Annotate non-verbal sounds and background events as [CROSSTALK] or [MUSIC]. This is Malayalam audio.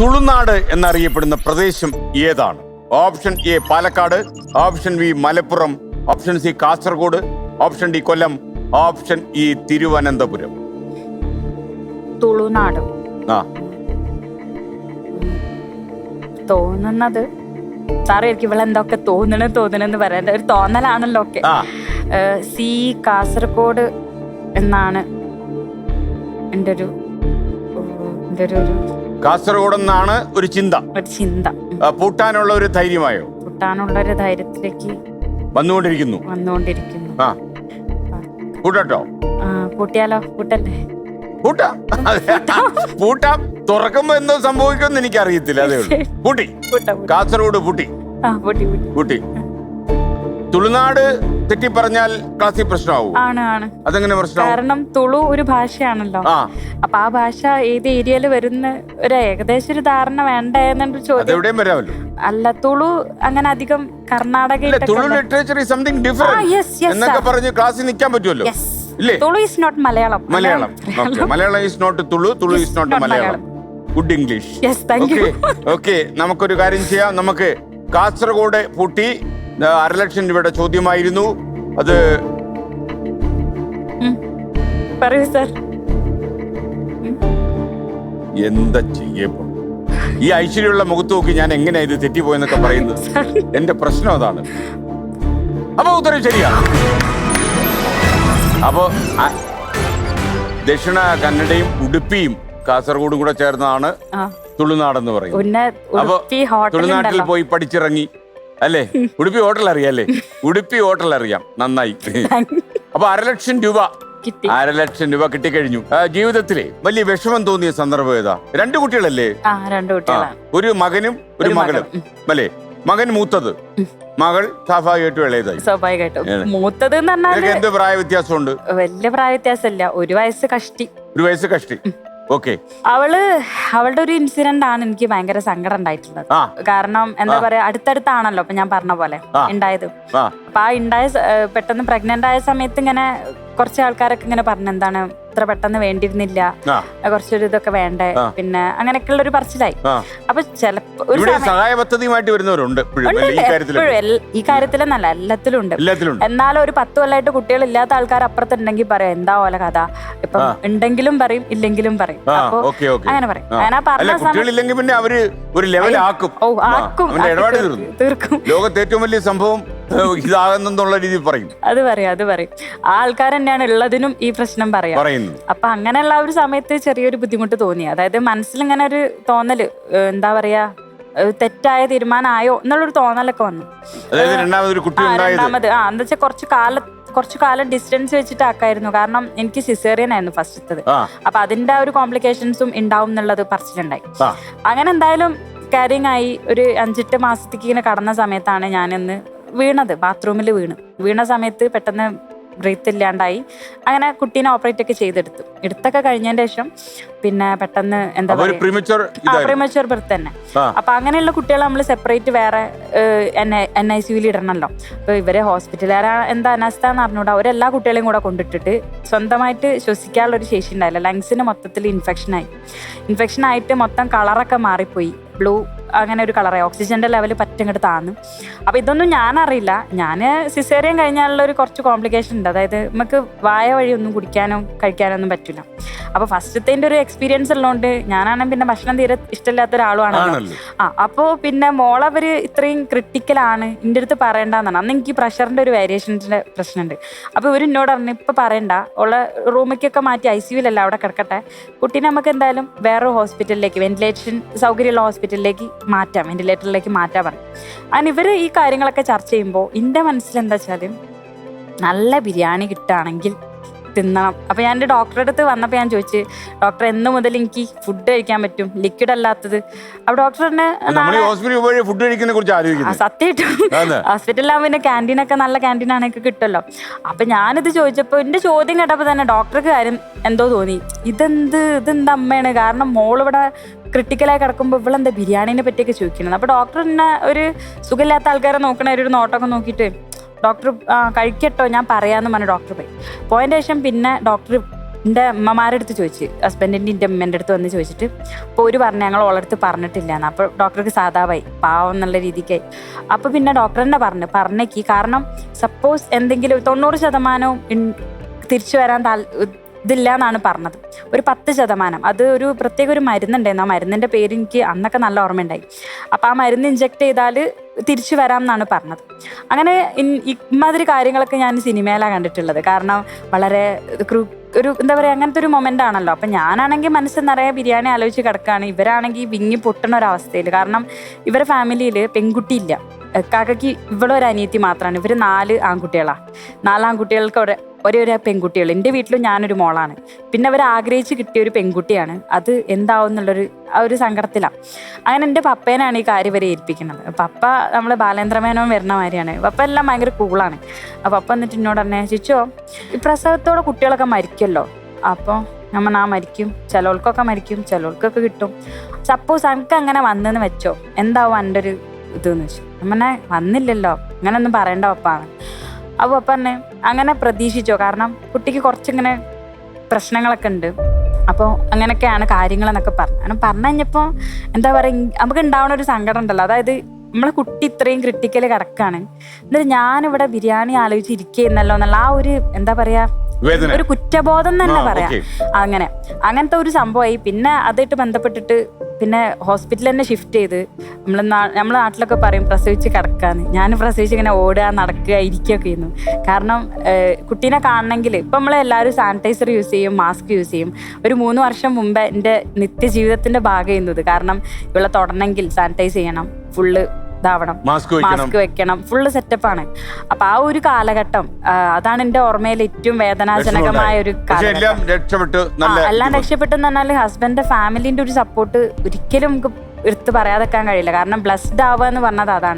തുളുനാട് എന്നറിയപ്പെടുന്ന പ്രദേശം ഏതാണ്? Option A Palakkad option B Malappuram option C Kasaragod option D Kollam option E Thiruvananthapuram. Tulunadu. ആ. തോന്നുന്നത്. സാറേ എനിക്ക് ഇവിടെ എന്തൊക്കെ തോന്നണ തോന്നണെന്ന് പറയാൻ ഒരു തോന്നലാണല്ലോ ഒക്കെ. സി കാസർഗോഡ് എന്നാണ് എന്റെ ഒരു എന്റെ ഒരു കാസർഗോഡ് എന്നാണ് ഒരു ചിന്ത. ഒരു ചിന്ത. പൂട്ടാനുള്ള ഒരു ധൈര്യമായോ? പൂട്ടാനുള്ള ഒരു ധൈര്യത്തിലേക്ക് വന്നുകൊണ്ടിരിക്കുന്നു. വന്നുകൊണ്ടിരിക്കുന്നു. ആ. കൂട്ടോ കൂട്ടിയാലോ കൂട്ടല്ലേ കൂട്ടാം പൂട്ടാം. [LAUGHS] തുറക്കുമ്പോ എന്തോ സംഭവിക്കുമെന്ന് എനിക്ക് അറിയത്തില്ല അതേ ഉള്ളൂ. പൂട്ടി. കാസർഗോഡ് പൂട്ടി. പൂട്ടി. തുളുനാട് തെറ്റി പറഞ്ഞാൽ ക്ലാസ്സിൽ പ്രശ്നമാവും. ആണ് ആണ്. അതെങ്ങനെ പ്രശ്നമാവും? കാരണം തുളു ഒരു ഭാഷയാണല്ലോ. അപ്പൊ ആ ഭാഷ ഏത് ഏരിയയിൽ വരുന്ന ഒരു ഏകദേശം ഒരു ധാരണ വേണ്ടെന്നൊരു ചോദ്യം. അതെവിടെയും വരാമല്ലോ. അല്ല തുളു അങ്ങനെ അധികം Karnataka Tulu literature is something different എന്നൊക്കെ. പറഞ്ഞ് ക്ലാസ്സിൽ നിൽക്കാൻ പറ്റുമല്ലോ. Tulu is not Malayalam. Malayalam. Malayalam is not Tulu Tulu is not Malayalam. Good English okay നമുക്കൊരു കാര്യം ചെയ്യാം. നമുക്ക് കാസർഗോഡ് പൂട്ടി അരലക്ഷം രൂപയുടെ ചോദ്യമായിരുന്നു. അത് പറയൂ സർ എന്താ ചെയ്യപ്പോ ഈ ഐശ്വര്യമുള്ള മുഖത്ത് നോക്കി ഞാൻ എങ്ങനെയാ ഇത് തെറ്റിപ്പോയെന്നൊക്കെ പറയുന്നത്? എന്റെ പ്രശ്നം അതാണ്. അപ്പൊ ഉത്തരം ശരിയാണ്. അപ്പോ ദക്ഷിണ കന്നഡയും ഉടുപ്പിയും കാസർഗോഡും കൂടെ ചേർന്നതാണ് ആ. തുളുനാടെന്ന് പറയുന്നത്. പിന്നെ അപ്പൊ തുളുനാട്ടിൽ പോയി പഠിച്ചിറങ്ങി. അല്ലേ? ഉടുപ്പി ഹോട്ടൽ അറിയാം അല്ലേ ഉടുപ്പി ഹോട്ടൽ അറിയാം. നന്നായി. അപ്പൊ അരലക്ഷം രൂപ. കിട്ടി. അരലക്ഷം രൂപ കിട്ടിക്കഴിഞ്ഞു. ആ, ജീവിതത്തിലെ വലിയ വിഷമം തോന്നിയ സന്ദർഭം ഏതാ? രണ്ടു കുട്ടികളല്ലേ? ആ രണ്ടു ആ, കുട്ടികളാണ് ഒരു മകനും ഒരു ഒരു മകളും. മകളും, അല്ലേ? മകൻ മൂത്തത്. മകൾ സ്വാഭാവികമായിട്ടും ഇളയതായി. സ്വാഭാവികമായിട്ടും? മൂത്തത് എന്ന് പറഞ്ഞാൽ പറഞ്ഞാൽ എന്ത് പ്രായ വ്യത്യാസമുണ്ട് വലിയ പ്രായ വ്യത്യാസമില്ല ഒരു വയസ്സ് കഷ്ടി. ഒരു വയസ്സ് കഷ്ടി. ഓക്കെ. അവൾ അവളുടെ ഒരു ഇൻസിഡന്റ് ആണ് എനിക്ക് ഭയങ്കര സങ്കടം ഉണ്ടായിട്ടുള്ളത്. കാരണം എന്താ പറയാ അടുത്തടുത്താണല്ലോ ഇപ്പൊ ഞാൻ പറഞ്ഞ പോലെ. ഉണ്ടായത്. അപ്പൊ ആ ഉണ്ടായ പെട്ടെന്ന് പ്രഗ്നന്റ് ആയ സമയത്ത് ഇങ്ങനെ കുറച്ച് ആൾക്കാരൊക്കെ ഇങ്ങനെ പറഞ്ഞു എന്താണ്? ഇത്ര പെട്ടെന്ന് വേണ്ടിയിരുന്നില്ല. കുറച്ചൊരു ഇതൊക്കെ വേണ്ടേ? പിന്നെ പിന്നെ അങ്ങനെയൊക്കെയുള്ള ഒരു പറച്ചിലായി. അപ്പൊ ചിലപ്പോ സഹായ പദ്ധതിയുമായിട്ട് വരുന്നവരുണ്ട്? ഈ ഈ കാര്യത്തിലെന്നല്ല എല്ലാത്തിലും ഉണ്ട്. എന്നാലും ഒരു പത്ത് കൊല്ലമായിട്ട് കുട്ടികൾ ഇല്ലാത്ത ആൾക്കാർ അപ്പുറത്തുണ്ടെങ്കിൽ പറയാം എന്താ പോലെ കഥ? ഇപ്പൊ. ഉണ്ടെങ്കിലും പറയും ഇല്ലെങ്കിലും പറയും. അപ്പൊ അങ്ങനെ പറയും. അങ്ങനെ പറഞ്ഞ പിന്നെ അവർ ഒരു ആക്കും. തീർക്കും, ലോകത്തെ ഏറ്റവും വലിയ സംഭവം [LAUGHS] ഇതാകുന്നുള്ള രീതി പറയും. അത് പറയും അത് പറയും. ആ ആൾക്കാർ തന്നെയാണ് ഉള്ളതിനും ഈ പ്രശ്നം പറയാം. അപ്പൊ അങ്ങനെയുള്ള ഒരു സമയത്ത് ചെറിയൊരു ബുദ്ധിമുട്ട് തോന്നി. അതായത് മനസ്സിൽ ഇങ്ങനെ ഒരു തോന്നൽ എന്താ പറയാ തെറ്റായ തീരുമാനമായോ എന്നുള്ളൊരു തോന്നലൊക്കെ വന്നു. രണ്ടാമത് ആ എന്താ വെച്ചാൽ കുറച്ച് കാലം കുറച്ച് കാലം ഡിസ്റ്റൻസ് വെച്ചിട്ട് ആക്കായിരുന്നു കാരണം എനിക്ക് സിസേറിയൻ ആയിരുന്നു ഫസ്റ്റ് അപ്പൊ അതിന്റെ ഒരു കോംപ്ലിക്കേഷൻസും ഉണ്ടാവും എന്നുള്ളത് പറിച്ചിട്ടുണ്ടായി. അങ്ങനെ എന്തായാലും കാരിങ് ആയി ഒരു അഞ്ചെട്ട് മാസത്തേക്ക് ഇങ്ങനെ കടന്ന സമയത്താണ് ഞാനിന്ന് വീണത് ബാത്റൂമിൽ വീണ്. വീണ സമയത്ത് പെട്ടെന്ന് ബ്രീത്ത് ഇല്ലാണ്ടായി. അങ്ങനെ കുട്ടീനെ ഓപ്പറേറ്റ് ഒക്കെ ചെയ്തെടുത്തു. എടുത്തൊക്കെ കഴിഞ്ഞതിന് ശേഷം പിന്നെ പെട്ടെന്ന് എന്താ പ്രിമച്വർ ബർത്ത് തന്നെ. അപ്പൊ അങ്ങനെയുള്ള കുട്ടികളെ നമ്മൾ സെപ്പറേറ്റ് വേറെ എൻ ഐ സിയിൽ ഇടണല്ലോ. അപ്പൊ ഇവരെ ഹോസ്പിറ്റലുകാരാ എന്താ അനാസ്ഥ എന്ന് അറിഞ്ഞൂടാ. അവരെല്ലാ കുട്ടികളെയും കൂടെ കൊണ്ടിട്ടിട്ട് സ്വന്തമായിട്ട് ശ്വസിക്കാനുള്ള ഒരു ശേഷി ഉണ്ടായില്ല. ലങ്സിന് മൊത്തത്തിൽ ഇൻഫെക്ഷൻ ആയി. ഇൻഫെക്ഷൻ ആയിട്ട് മൊത്തം കളറൊക്കെ മാറിപ്പോയി. ബ്ലൂ അങ്ങനെ ഒരു കളറായി. ഓക്സിജന്റെ ലെവൽ പറ്റങ്ങോട്ട് താന്നു. അപ്പോൾ ഇതൊന്നും ഞാൻ അറിയില്ല ഞാൻ സിസേറിയൻ കഴിഞ്ഞാലുള്ള ഒരു കുറച്ച് കോംപ്ലിക്കേഷൻ ഉണ്ട്. അതായത് നമുക്ക് വായ വഴി ഒന്നും കുടിക്കാനോ കഴിക്കാനോ ഒന്നും പറ്റില്ല. അപ്പൊ ഫസ്റ്റത്തെ ഒരു എക്സ്പീരിയൻസ് ഉള്ളതുകൊണ്ട് ഞാനാണെങ്കിൽ പിന്നെ ഭക്ഷണം തീരെ ഇഷ്ടമില്ലാത്ത ഒരാളുമാണ് ആ അപ്പോ പിന്നെ മോളവര് ഇത്രയും ക്രിട്ടിക്കലാണ് എന്റെ അടുത്ത് പറയണ്ടെന്നാണ്. അന്ന് എനിക്ക് പ്രഷറിന്റെ ഒരു വേരിയേഷന്റെ പ്രശ്നമുണ്ട് അപ്പോൾ ഇവർ എന്നോട് പറഞ്ഞു ഇപ്പൊ പറയണ്ട. ഉള്ള റൂമിലേക്കൊക്കെ മാറ്റി ഐ സിയുലല്ല അവിടെ കിടക്കട്ടെ. കുട്ടീനെ നമുക്ക് എന്തായാലും വേറെ ഹോസ്പിറ്റലിലേക്ക് വെന്റിലേഷൻ സൗകര്യമുള്ള ഹോസ്പിറ്റലിലേക്ക് മാറ്റാം വെന്റിലേറ്ററിലേക്ക് മാറ്റാൻ പറയും. അങ്ങനെ ഇവർ ഈ കാര്യങ്ങളൊക്കെ ചർച്ച ചെയ്യുമ്പോൾ എന്റെ മനസ്സിൽ എന്താ വെച്ചാൽ നല്ല ബിരിയാണി കിട്ടുകയാണെങ്കിൽ തിന്നണം. അപ്പോൾ ഞാൻ എന്റെ ഡോക്ടറെ അടുത്ത് വന്നപ്പോൾ ഞാൻ ചോദിച്ചു ഡോക്ടർ എന്ന് മുതൽ എനിക്ക് ഫുഡ് കഴിക്കാൻ പറ്റും? ലിക്വിഡ് അല്ലാത്തത്. അപ്പോൾ ഡോക്ടർ തന്നെ ഫുഡ് കഴിക്കുന്നതിനെ കുറിച്ച് ആലോചിക്കുന്നത് സത്യമായിട്ടും. ഹോസ്പിറ്റലിലാകുമ്പോൾ പിന്നെ ക്യാന്റീനൊക്കെ നല്ല ക്യാന്റീനാണൊക്കെ കിട്ടുമല്ലോ. അപ്പോൾ ഞാനിത് ചോദിച്ചപ്പോൾ എന്റെ ചോദ്യം കേട്ടപ്പോൾ തന്നെ ഡോക്ടർക്ക് കാര്യം എന്തോ തോന്നി. ഇതെന്ത്? ഇതെന്ത് അമ്മയാണ്? കാരണം മോൾ ഇവിടെ ക്രിട്ടിക്കലായി കിടക്കുമ്പോൾ ഇവളെന്താ ബിരിയാണീനെ പറ്റിയൊക്കെ ചോദിക്കുന്നത്? അപ്പോൾ ഡോക്ടർ എന്നെ ഒരു സുഖമില്ലാത്ത ആൾക്കാരെ നോക്കണ ഒരു നോട്ടമൊക്കെ നോക്കിയിട്ട് ഡോക്ടർ കഴിക്കട്ടോ ഞാൻ പറയാമെന്ന് പറഞ്ഞു ഡോക്ടർ പോയി. പോയതിന്റെ ശേഷം പിന്നെ ഡോക്ടർ എന്റെ അമ്മമാരുടെ അടുത്ത് ചോദിച്ചു ഹസ്ബൻഡിന്റെ എന്റെ അമ്മേന്റെ അടുത്ത് വന്ന് ചോദിച്ചിട്ട് അപ്പോൾ ഒരു പറഞ്ഞു ഞങ്ങൾ ഓളടുത്ത് പറഞ്ഞിട്ടില്ല. എന്ന് അപ്പോൾ ഡോക്ടർക്ക് സാധാവായി പാവം എന്നുള്ള രീതിക്കായി. അപ്പോൾ പിന്നെ ഡോക്ടർ തന്നെ പറഞ്ഞു പറഞ്ഞേക്ക്. കാരണം സപ്പോസ് എന്തെങ്കിലും തൊണ്ണൂറ് ശതമാനവും തിരിച്ചു വരാൻ താൽ ഇതില്ല എന്നാണ് പറഞ്ഞത്. ഒരു പത്ത് ശതമാനം. അത് ഒരു പ്രത്യേക ഒരു മരുന്നുണ്ടായിരുന്നു. ആ മരുന്നിന്റെ പേര് എനിക്ക് അന്നൊക്കെ നല്ല ഓർമ്മയുണ്ടായി. അപ്പോൾ ആ മരുന്ന് ഇഞ്ചെക്ട് ചെയ്താൽ തിരിച്ചു വരാം എന്നാണ് പറഞ്ഞത്. അങ്ങനെ ഇമാതിരി കാര്യങ്ങളൊക്കെ ഞാൻ സിനിമയിലാണ് കണ്ടിട്ടുള്ളത്. കാരണം വളരെ ക്രൂ ഒരു എന്താ പറയുക അങ്ങനത്തെ ഒരു മൊമെന്റ് ആണല്ലോ. അപ്പം ഞാനാണെങ്കിൽ മനസ്സിൽ നിറയെ ബിരിയാണി ആലോചിച്ച് കിടക്കുകയാണ് ഇവരാണെങ്കിൽ വിങ്ങി പൊട്ടണ ഒരു അവസ്ഥയിൽ കാരണം ഇവരെ ഫാമിലിയിൽ പെൺകുട്ടിയില്ല കാക്കയ്ക്ക് ഇവിടെ ഒരു അനിയത്തി മാത്രമാണ് ഇവർ നാല് ആൺകുട്ടികളാണ് നാല് ആൺകുട്ടികൾക്ക് ഒരേ ഒരേ ഒരു പെൺകുട്ടികൾ എന്റെ വീട്ടിലും ഞാനൊരു മോളാണ്. പിന്നെ അവർ ആഗ്രഹിച്ച് കിട്ടിയ ഒരു പെൺകുട്ടിയാണ്. അത് എന്താവും എന്നുള്ളൊരു ആ ഒരു സങ്കടത്തിലാണ് അങ്ങനെ എന്റെ പപ്പേനാണ് ഈ കാര്യം വരെ ഏൽപ്പിക്കുന്നത്. പപ്പ നമ്മൾ ബാലേന്ദ്രമേനോൻ വരുന്ന മാതിരിയാണ്. പപ്പ എല്ലാം ഭയങ്കര കൂളാണ് അപ്പോൾ പപ്പ എന്നിട്ട് എന്നോട് തന്നെ ചിച്ചോ ഈ പ്രസവത്തോടെ കുട്ടികളൊക്കെ മരിക്കുമല്ലോ അപ്പോൾ നമ്മൾ ആ മരിക്കും. ചിലവർക്കൊക്കെ മരിക്കും. ചിലവർക്കൊക്കെ കിട്ടും. സപ്പോസ് എനിക്ക് അങ്ങനെ വന്നെന്ന് വെച്ചോ. എന്താവും എന്റെ ഒരു ഇതെന്ന് വെച്ചു. അങ്ങനെ വന്നില്ലല്ലോ. അങ്ങനെയൊന്നും പറയണ്ട പപ്പാണ്. അപ്പോൾ പപ്പ തന്നെ അങ്ങനെ പ്രതീക്ഷിച്ചോ? കാരണം കുട്ടിക്ക് കുറച്ചിങ്ങനെ പ്രശ്നങ്ങളൊക്കെ ഉണ്ട്. അപ്പോൾ അങ്ങനെയൊക്കെയാണ് കാര്യങ്ങളെന്നൊക്കെ പറഞ്ഞു അങ്ങനെ പറഞ്ഞു കഴിഞ്ഞപ്പോൾ എന്താ പറയുക നമുക്ക് ഉണ്ടാവുന്ന ഒരു സങ്കടം ഉണ്ടല്ലോ. അതായത് നമ്മളെ കുട്ടി ഇത്രയും ക്രിട്ടിക്കൽ കിടക്കാണ്. എന്നിട്ട് ഞാനിവിടെ ബിരിയാണി ആലോചിച്ചിരിക്കുന്നല്ലോ എന്നുള്ള ആ ഒരു എന്താ പറയാ ഒരു കുറ്റബോധം തന്നെ പറയാം. അങ്ങനെ. അങ്ങനത്തെ ഒരു സംഭവമായി. പിന്നെ അതായിട്ട് ബന്ധപ്പെട്ടിട്ട് പിന്നെ ഹോസ്പിറ്റലിൽ തന്നെ ഷിഫ്റ്റ് ചെയ്ത്. നമ്മൾ നമ്മളെ നാട്ടിലൊക്കെ പറയും പ്രസവിച്ച് കിടക്കാന്ന് ഞാൻ പ്രസവിച്ച് ഇങ്ങനെ ഓടുക നടക്കുക ഇരിക്കുകയൊക്കെ ചെയ്യുന്നു. കാരണം കുട്ടീനെ കാണണമെങ്കിൽ ഇപ്പം നമ്മളെല്ലാവരും സാനിറ്റൈസർ യൂസ് ചെയ്യും മാസ്ക് യൂസ് ചെയ്യും. ഒരു മൂന്ന് വർഷം മുമ്പ് എന്റെ നിത്യജീവിതത്തിന്റെ ഭാഗം ചെയ്യുന്നത് കാരണം ഇവിടെ തൊടണമെങ്കിൽ സാനിറ്റൈസ് ചെയ്യണം. ഫുള്ള് ഇതാവണം. മാസ്ക് വെക്കണം. ഫുള്ള് സെറ്റപ്പാണ് അപ്പൊ ആ ഒരു കാലഘട്ടം അതാണ് എന്റെ ഓർമ്മയിൽ ഏറ്റവും വേദനാജനകമായ ഒരു കാലഘട്ടം. എല്ലാം രക്ഷപ്പെട്ടെന്ന് പറഞ്ഞാൽ ഹസ്ബൻഡിന്റെ ഫാമിലിന്റെ ഒരു സപ്പോർട്ട് ഒരിക്കലും നമുക്ക് എടുത്ത് പറയാതെക്കാൻ കഴിയില്ല. കാരണം ബ്ലസ്ഡ് ആവുക എന്ന് പറഞ്ഞത് അതാണ്.